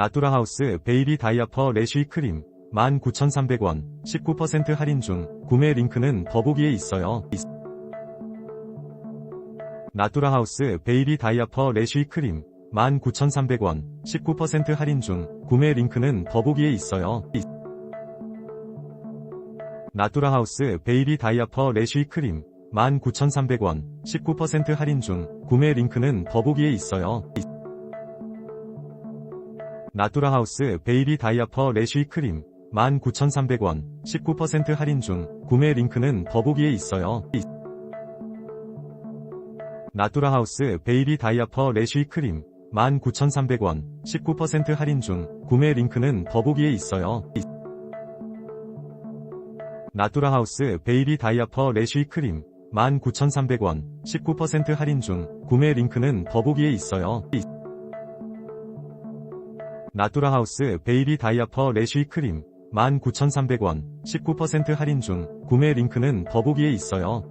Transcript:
나뚜라하우스 베이리 다이아퍼 레쉬 크림 19,300원 19% 할인 중 구매 링크는 더보기에 있어요. 나뚜라하우스 베이리 다이아퍼 레쉬 크림 19,300원 19% 할인 중 구매 링크는 더보기에 있어요. 나뚜라하우스 베이리 다이아퍼 레쉬 크림 19,300원 19% 할인 중 구매 링크는 더보기에 있어요. 나뚜라하우스 베이리 다이아퍼 레쉬 크림 19,300원 19% 할인 중 구매 링크는 더보기에 있어요. 나뚜라하우스 베이리 다이아퍼 레쉬 크림 19,300원 19% 할인 중 구매 링크는 더보기에 있어요. 나뚜라하우스 베이리 다이아퍼 레쉬 크림 19,300원 19% 할인 중 구매 링크는 더보기에 있어요. 나뚜라하우스 베이리 다이아퍼 레쉬 크림 19,300원 19% 할인 중 구매 링크는 더보기에 있어요.